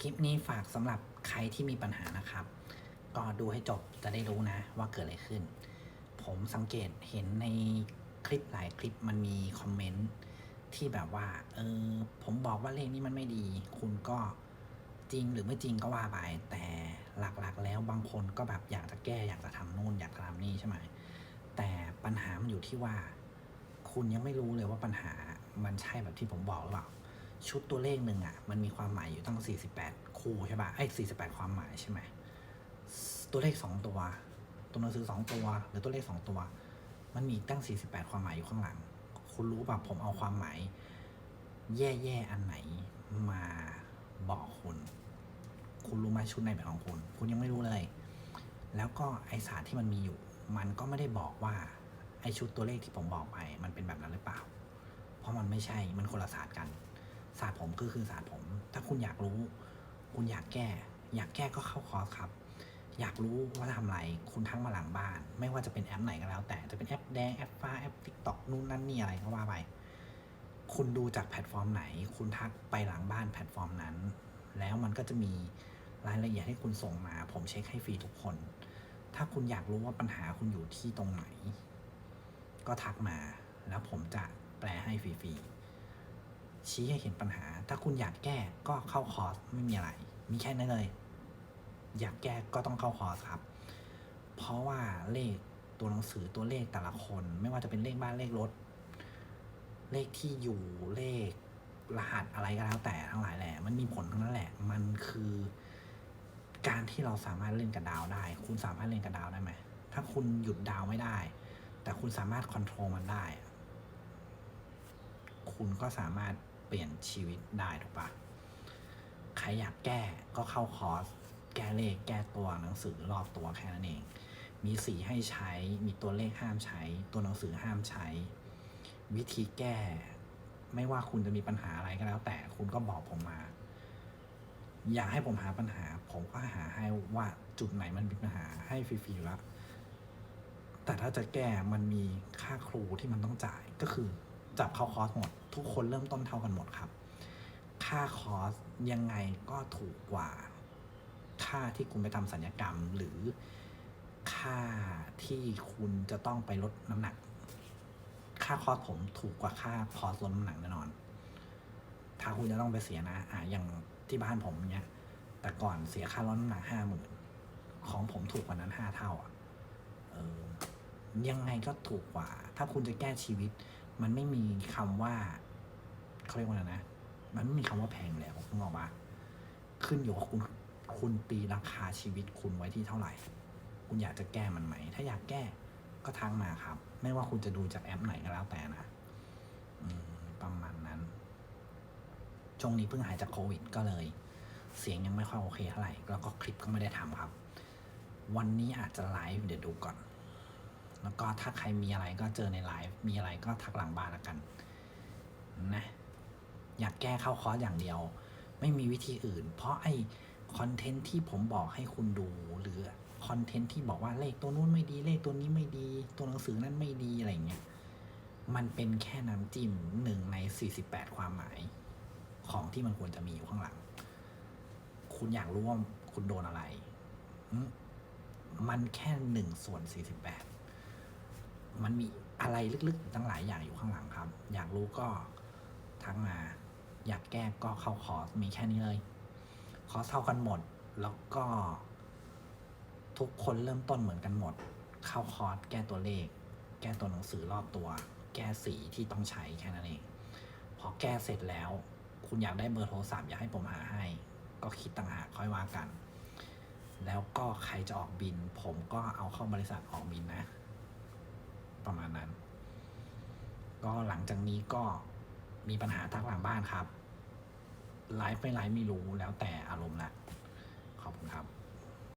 คลิปนี้ฝากสำหรับใครที่มีปัญหานะครับ ก็ดูให้จบจะได้รู้นะว่าเกิดอะไรขึ้น ผมสังเกตเห็นในคลิปหลายคลิปมันมีคอมเมนต์ที่แบบว่า เออ ผมบอกว่าเลขนี้มันไม่ดี คุณก็จริงหรือไม่จริงก็ว่าไป แต่หลักๆ แล้วบางคนก็แบบอยากจะแก้อยากจะทำนู่นอยากจะทำนี่ใช่ไหม แต่ปัญหามันอยู่ที่ว่า คุณยังไม่รู้เลยว่าปัญหามันใช่แบบที่ผมบอกหรือเปล่า ชุดตัวเลขหนึ่งอะ มันมีความหมายอยู่ตั้ง 48 คู่ใช่ป่ะไอ้48 ความหมายใช่ไหมตัวเลข 2 ตัว ตัวหนังสือ 2 ตัว หรือตัวเลข 2 ตัว มันมีตั้ง 48 ความหมายอยู่ข้างหลัง คุณรู้ป่ะผมเอาความหมาย แย่ๆ อันไหนมาบอกคุณ คุณรู้ไหมชุดในแบบของคุณ คุณยังไม่รู้เลย แล้วก็ไอสารที่มันมีอยู่ มันก็ไม่ได้บอกว่าไอชุดตัวเลขที่ผมบอกไป มันเป็นแบบนั้นหรือเปล่า เพราะมันไม่ใช่ มันคนละศาสตร์กัน ศาสตร์ผมก็คือศาสตร์ผม ถ้าคุณอยากรู้ คุณอยากแก้ อยากแก้ก็เข้าคอร์สครับ อยากรู้ว่าทำอะไร คุณทั้งมาหลังบ้าน ไม่ว่าจะเป็นแอปไหนก็แล้ว แต่จะเป็นแอปแดงแอปฟ้าแอปทิกตอกนู่นนั่นนี่อะไรก็ว่าไป คุณดูจากแพลตฟอร์มไหน คุณทักไปหลังบ้านแพลตฟอร์มนั้น แล้วมันก็จะมีรายละเอียดให้คุณส่งมา ผมเช็คให้ฟรีทุกคน ถ้าคุณอยากรู้ว่าปัญหาคุณอยู่ที่ตรงไหน ก็ทักมาแล้วผมจะแปลให้ฟรีๆ ชี้ให้เห็นปัญหา ถ้าคุณอยากแก้ก็เข้าคอร์สไม่มีอะไร มีแค่นั้นเลย อยากแก้ก็ต้องเข้าคอร์สครับ เพราะว่าเลขตัวหนังสือตัวเลขแต่ละคน ไม่ว่าจะเป็นเลขบ้านเลขรถ เลขที่อยู่เลขรหัสอะไรก็แล้วแต่ทั้งหลายแหละ มันมีผลทั้งนั้นแหละ มันคือ การที่เราสามารถเล่นกับดาวได้ คุณสามารถเล่นกับดาวได้ไหม ถ้าคุณหยุดดาวไม่ได้ แต่คุณสามารถคอนโทรลมันได้ คุณก็สามารถ เปลี่ยนชีวิตได้ถูกปะใครอยากแก้ก็เข้าคอร์สแก้เลขแก้ตัวหนังสือรอบตัวแค่นั้นเอง มีสีให้ใช้ มีตัวเลขห้ามใช้ ตัวหนังสือห้ามใช้ วิธีแก้ ไม่ว่าคุณจะมีปัญหาอะไรก็แล้ว แต่คุณก็บอกผมมา อยากให้ผมหาปัญหา ผมก็หาให้ว่าจุดไหนมันมีปัญหาให้ฟรีๆแล้วแต่ถ้าจะแก้มันมีค่าครูที่มันต้องจ่ายก็คือจับเข้าคอร์สหมด ทุกคนเริ่มต้นเท่ากันหมดครับ ค่าคอร์สยังไงก็ถูกกว่า ค่าที่คุณไปทำสัญญกรรม หรือค่าที่คุณจะต้องไปลดน้ำหนัก ค่าคอร์สผมถูกกว่าค่าคอร์สลดน้ำหนักแน่นอน ถ้าคุณจะต้องไปเสียนะอ่าอย่างที่บ้านผมเนี้ย แต่ก่อนเสียค่าลดน้ำหนักห้าหมื่นของผมถูกกว่านั้นห้าเท่าอะเออยังไงก็ถูกกว่า ถ้าคุณจะแก้ชีวิต มันไม่มีคำว่า เขาเรียกว่าอะไรนะ มันไม่มีคำว่าแพงแล้วคุณบอกว่า ขึ้นอยู่กับคุณคุณตีราคาชีวิตคุณไว้ที่เท่าไหร่ คุณอยากจะแก้มันไหม ถ้าอยากแก้ก็ทักมาครับ ไม่ว่าคุณจะดูจากแอปไหนก็แล้วแต่นะอืประมาณนั้นช่วงนี้เพิ่งหายจากโควิด ก็เลย เสียงยังไม่ค่อยโอเคเท่าไหร่ แล้วก็คลิปก็ไม่ได้ทำครับ วันนี้อาจจะไลฟ์เดี๋ยวดูก่อน แล้วก็ถ้าใครมีอะไรก็เจอในไลฟ์ มีอะไรก็ทักหลังบ้านละกัน นะ อยากแก้เข้าคอร์สอย่างเดียว ไม่มีวิธีอื่น เพราะไอคอนเทนต์ที่ผมบอกให้คุณดูหรือคอนเทนต์ที่บอกว่าเลขตัวนู้นไม่ดีเลขตัวนี้ไม่ดี ตัวหนังสือนั้นไม่ดีอะไรเงี้ยมันเป็นแค่น้ำจิ้มหนึ่งใน 48 ความหมาย ของที่มันควรจะมีอยู่ข้างหลัง คุณอยากรู้ว่าคุณโดนอะไรมมันแค่หนึ่งส่วน 48 มันมีอะไรลึกๆ ตั้งหลายอย่างอยู่ข้างหลังครับ อยากรู้ก็ทักมา อยากแก้ก็เข้าคอร์สมีแค่นี้เลย คอร์สเท่ากันหมด แล้วก็ทุกคนเริ่มต้นเหมือนกันหมด เข้าคอร์สแก้ตัวเลข แก้ตัวหนังสือรอบตัว แก้สีที่ต้องใช้แค่นั้นเอง พอแก้เสร็จแล้ว คุณอยากได้เบอร์โทรศัพท์อยากให้ผมหาให้ ก็คิดต่างหากค่อยว่ากัน แล้วก็ใครจะออกบิน ผมก็เอาเข้าบริษัทออกบินนะ ประมาณนั้น ก็หลังจากนี้ก็ มีปัญหาทักหลังบ้านครับไลฟ์ไม่ไลฟ์ไม่รู้แล้วแต่อารมณ์ละขอบคุณครับ